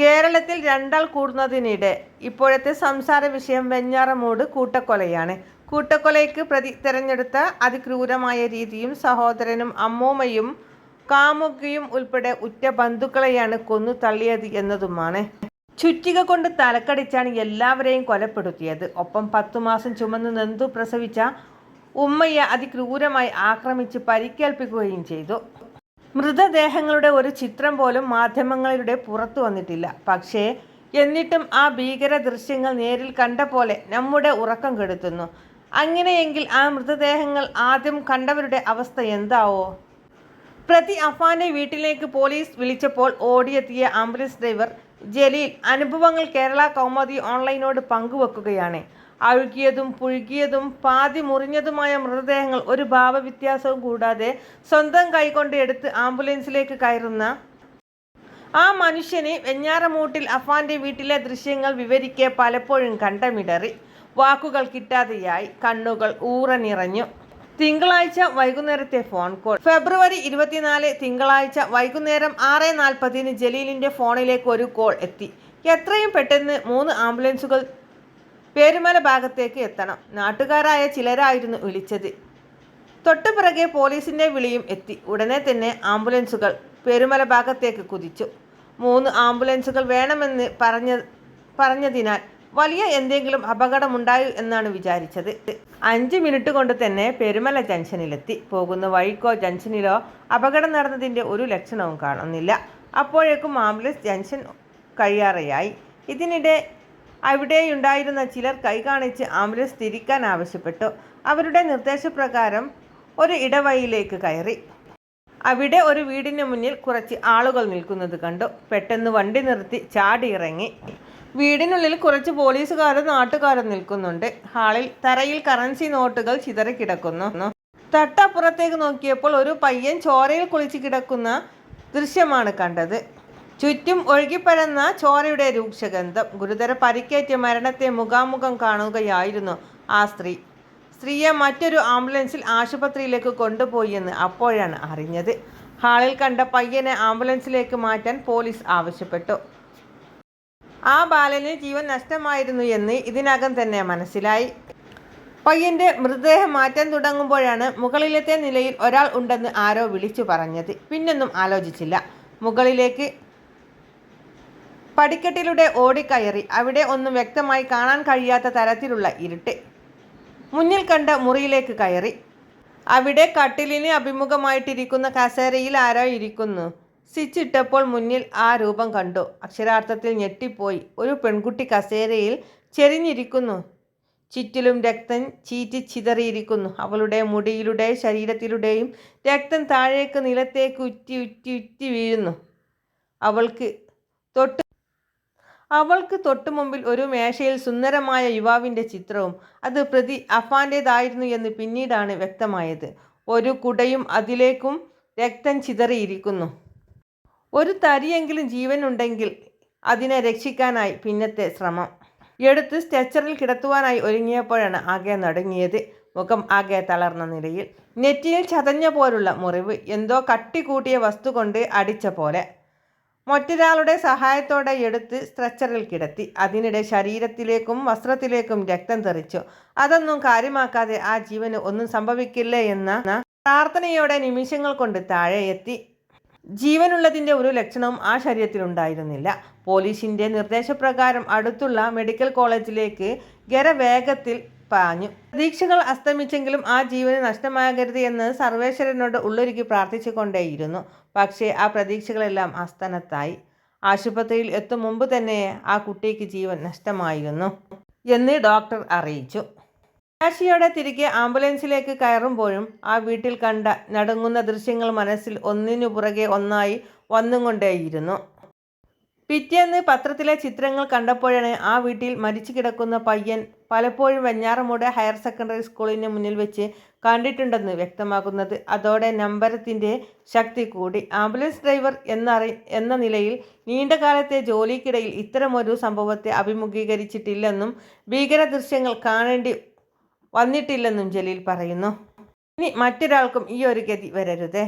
കേരളത്തിൽ രണ്ടാൾ കൂടുന്നതിനിടെ ഇപ്പോഴത്തെ സംസാര വിഷയം വെഞ്ഞാറമൂട് കൂട്ടക്കൊലയാണ്. കൂട്ടക്കൊലയ്ക്ക് പ്രതി തെരഞ്ഞെടുത്ത അതിക്രൂരമായ രീതിയും സഹോദരനും അമ്മൂമ്മയും കാമുകിയും ഉൾപ്പെടെ ഉറ്റ ബന്ധുക്കളെയാണ് കൊന്നു തള്ളിയത് എന്നതുമാണ്. ചുറ്റിക കൊണ്ട് തലക്കടിച്ചാണ് എല്ലാവരെയും കൊലപ്പെടുത്തിയത്. ഒപ്പം പത്തു മാസം ചുമന്ന് നെന്തു പ്രസവിച്ച ഉമ്മയെ അതിക്രൂരമായി ആക്രമിച്ച് പരിക്കേൽപ്പിക്കുകയും ചെയ്തു. മൃതദേഹങ്ങളുടെ ഒരു ചിത്രം പോലും മാധ്യമങ്ങളിലൂടെ പുറത്തു വന്നിട്ടില്ല. പക്ഷേ എന്നിട്ടും ആ ഭീകര ദൃശ്യങ്ങൾ നേരിൽ കണ്ട പോലെ നമ്മുടെ ഉറക്കം കെടുത്തുന്നു. അങ്ങനെയെങ്കിൽ ആ മൃതദേഹങ്ങൾ ആദ്യം കണ്ടവരുടെ അവസ്ഥ എന്താവോ? പ്രതി അഫാന്റെ വീട്ടിലേക്ക് പോലീസ് വിളിച്ചപ്പോൾ ഓടിയെത്തിയ ആംബുലൻസ് ഡ്രൈവർ ജലീൽ അനുഭവങ്ങൾ കേരള കൗമുദി ഓൺലൈനോട് പങ്കുവെക്കുകയാണ്. അഴുകിയതും പുഴുകിയതും പാതി മുറിഞ്ഞതുമായ മൃതദേഹങ്ങൾ ഒരു ഭാവവ്യത്യാസവും കൂടാതെ സ്വന്തം കൈകൊണ്ട് എടുത്ത് ആംബുലൻസിലേക്ക് കയറുന്ന ആ മനുഷ്യന് വെഞ്ഞാറമൂട്ടിൽ അഫാന്റെ വീട്ടിലെ ദൃശ്യങ്ങൾ വിവരിക്കെ പലപ്പോഴും കണ്ടമിടറി. വാക്കുകൾ കിട്ടാതെയായി. കണ്ണുകൾ ഊറനിറഞ്ഞു. തിങ്കളാഴ്ച വൈകുന്നേരത്തെ ഫോൺ കോൾ. ഫെബ്രുവരി ഇരുപത്തിനാല് തിങ്കളാഴ്ച വൈകുന്നേരം ആറ് നാൽപ്പതിന് ജലീലിന്റെ ഫോണിലേക്ക് ഒരു കോൾ എത്തി. എത്രയും പെട്ടെന്ന് മൂന്ന് ആംബുലൻസുകൾ പേരുമല ഭാഗത്തേക്ക് എത്തണം. നാട്ടുകാരായ ചിലരായിരുന്നു വിളിച്ചത്. തൊട്ടുപിറകെ പോലീസിന്റെ വിളിയും എത്തി. ഉടനെ തന്നെ ആംബുലൻസുകൾ പേരുമല ഭാഗത്തേക്ക് കുതിച്ചു. മൂന്ന് ആംബുലൻസുകൾ വേണമെന്ന് പറഞ്ഞ പറഞ്ഞതിനാൽ വലിയ എന്തെങ്കിലും അപകടമുണ്ടായി എന്നാണ് വിചാരിച്ചത്. അഞ്ച് മിനിറ്റ് കൊണ്ട് തന്നെ പെരുമല ജംഗ്ഷനിലെത്തി. പോകുന്ന വഴിക്കോ ജംഗ്ഷനിലോ അപകടം നടന്നതിന്റെ ഒരു ലക്ഷണവും കാണുന്നില്ല. അപ്പോഴേക്കും ആംബുലൻസ് ജംഗ്ഷൻ കഴിയാറെയായി. ഇതിനിടെ അവിടെയുണ്ടായിരുന്ന ചിലർ കൈകാണിച്ച് ആംബുലൻസ് തിരിക്കാൻ ആവശ്യപ്പെട്ടു. അവരുടെ നിർദ്ദേശപ്രകാരം ഒരു ഇടവഴിയിലേക്ക് കയറി. അവിടെ ഒരു വീടിന് മുന്നിൽ കുറച്ച് ആളുകൾ നിൽക്കുന്നത് കണ്ടു. പെട്ടെന്ന് വണ്ടി നിർത്തി ചാടി ഇറങ്ങി വീടിനുള്ളിൽ കുറച്ച് പോലീസുകാരും നാട്ടുകാരും നിൽക്കുന്നുണ്ട്. ഹാളിൽ തറയിൽ കറൻസി നോട്ടുകൾ ചിതറിക്കിടക്കുന്നു തട്ടപ്പുറത്തേക്ക് നോക്കിയപ്പോൾ ഒരു പയ്യൻ ചോരയിൽ കുളിച്ച് കിടക്കുന്ന ദൃശ്യമാണ് കണ്ടത്. ചുറ്റും ഒഴുകിപ്പരന്ന ചോരയുടെ രൂക്ഷഗന്ധം. ഗുരുതര പരിക്കേറ്റ മരണത്തെ മുഖാമുഖം കാണുകയായിരുന്നു ആ സ്ത്രീ. സ്ത്രീയെ മറ്റൊരു ആംബുലൻസിൽ ആശുപത്രിയിലേക്ക് കൊണ്ടുപോയി എന്ന് അപ്പോഴാണ് അറിഞ്ഞത്. ഹാളിൽ കണ്ട പയ്യനെ ആംബുലൻസിലേക്ക് മാറ്റാൻ പോലീസ് ആവശ്യപ്പെട്ടു. ആ ബാലന് ജീവൻ നഷ്ടമായിരുന്നു എന്ന് ഇതിനകം തന്നെ മനസ്സിലായി. പയ്യന്റെ മൃതദേഹം മാറ്റാൻ തുടങ്ങുമ്പോഴാണ് മുകളിലത്തെ നിലയിൽ ഒരാൾ ഉണ്ടെന്ന് ആരോ വിളിച്ചു പറഞ്ഞത്. പിന്നൊന്നും ആലോചിച്ചില്ല. മുകളിലേക്ക് പടിക്കെട്ടിലൂടെ ഓടിക്കയറി. അവിടെ ഒന്നും വ്യക്തമായി കാണാൻ കഴിയാത്ത തരത്തിലുള്ള ഇരുട്ട്. മുന്നിൽ കണ്ട മുറിയിലേക്ക് കയറി. അവിടെ കട്ടിലിന് അഭിമുഖമായിട്ടിരിക്കുന്ന കസേരയിൽ ആരോ ഇരിക്കുന്നു? സിച്ചിട്ടപ്പോൾ മുന്നിൽ ആ രൂപം കണ്ടു. അക്ഷരാർത്ഥത്തിൽ ഞെട്ടിപ്പോയി. ഒരു പെൺകുട്ടി കസേരയിൽ ചെരിഞ്ഞിരിക്കുന്നു. ചുറ്റിലും രക്തം ചീറ്റി ചിതറിയിരിക്കുന്നു. അവളുടെ മുടിയിലൂടെ ശരീരത്തിലൂടെയും രക്തം താഴേക്ക് നിലത്തേക്ക് ഉറ്റി ഉറ്റി ഉറ്റി വീഴുന്നു. അവൾക്ക് തൊട്ട് അവൾക്ക് തൊട്ടു മുമ്പിൽ ഒരു മേശയിൽ സുന്ദരമായ യുവാവിന്റെ ചിത്രവും അത് പ്രതി അഫാന്റേതായിരുന്നു എന്ന് പിന്നീടാണ് വ്യക്തമായത്. ഒരു കുടയും അതിലേക്കും രക്തം ചിതറിയിരിക്കുന്നു. ഒരു തരിയെങ്കിലും ജീവനുണ്ടെങ്കിൽ അതിനെ രക്ഷിക്കാനായി പിന്നത്തെ ശ്രമം. എടുത്ത് സ്ട്രെച്ചറിൽ കിടത്തുവാനായി ഒരുങ്ങിയപ്പോഴാണ് ആകെ നടങ്ങിയത്. മുഖം ആകെ തളർന്ന നിലയിൽ. നെറ്റിയിൽ ചതഞ്ഞ പോലുള്ള മുറിവ് എന്തോ കട്ടികൂട്ടിയ വസ്തു കൊണ്ട് അടിച്ച പോലെ. മറ്റൊരാളുടെ സഹായത്തോടെ എടുത്ത് സ്ട്രെച്ചറിൽ കിടത്തി. അതിനിടെ ശരീരത്തിലേക്കും വസ്ത്രത്തിലേക്കും രക്തം തെറിച്ചു. അതൊന്നും കാര്യമാക്കാതെ ആ ജീവന് ഒന്നും സംഭവിക്കില്ല എന്ന പ്രാർത്ഥനയോടെ നിമിഷങ്ങൾ കൊണ്ട് താഴെ എത്തി. ജീവനുള്ളതിന്റെ ഒരു ലക്ഷണവും ആ ശരീരത്തിലുണ്ടായിരുന്നില്ല പോലീസിന്റെ നിർദ്ദേശപ്രകാരം അടുത്തുള്ള മെഡിക്കൽ കോളേജിലേക്ക് ഗരവേഗത്തിൽ പാഞ്ഞു പ്രതീക്ഷകൾ അസ്തമിച്ചെങ്കിലും ആ ജീവന് നഷ്ടമാകരുത് എന്ന് സർവേശ്വരനോട് ഉള്ളൊരുക്കി പ്രാർത്ഥിച്ചുകൊണ്ടേയിരുന്നു. പക്ഷേ ആ പ്രതീക്ഷകളെല്ലാം അസ്തനത്തായി. ആശുപത്രിയിൽ എത്തും മുമ്പ് തന്നെ ആ കുട്ടിക്ക് ജീവൻ നഷ്ടമായിരുന്നു എന്ന് ഡോക്ടർ അറിയിച്ചു. നിരാശയോടെ തിരികെ ആംബുലൻസിലേക്ക് കയറുമ്പോഴും ആ വീട്ടിൽ കണ്ട നടുങ്ങുന്ന ദൃശ്യങ്ങൾ മനസ്സിൽ ഒന്നിനു പുറകെ ഒന്നായി വന്നുകൊണ്ടേയിരുന്നു. പിറ്റേന്ന് പത്രത്തിലെ ചിത്രങ്ങൾ കണ്ടപ്പോഴാണ് ആ വീട്ടിൽ മരിച്ചു കിടക്കുന്ന പയ്യൻ പലപ്പോഴും വെഞ്ഞാറമൂട് ഹയർ സെക്കൻഡറി സ്കൂളിന് മുന്നിൽ വെച്ച് കണ്ടിട്ടുണ്ടെന്ന് വ്യക്തമാക്കുന്നത്. അതോടെ നമ്പരത്തിന്റെ ശക്തി കൂടി. ആംബുലൻസ് ഡ്രൈവർ എന്നറി എന്ന നിലയിൽ നീണ്ടകാലത്തെ ജോലിക്കിടയിൽ ഇത്തരമൊരു സംഭവത്തെ അഭിമുഖീകരിച്ചിട്ടില്ലെന്നും ഭീകര ദൃശ്യങ്ങൾ കാണേണ്ടി വന്നിട്ടില്ലെന്നും ജലീൽ പറയുന്നു. ഇനി മറ്റൊരാൾക്കും ഈ ഒരു ഗതി വരരുതേ.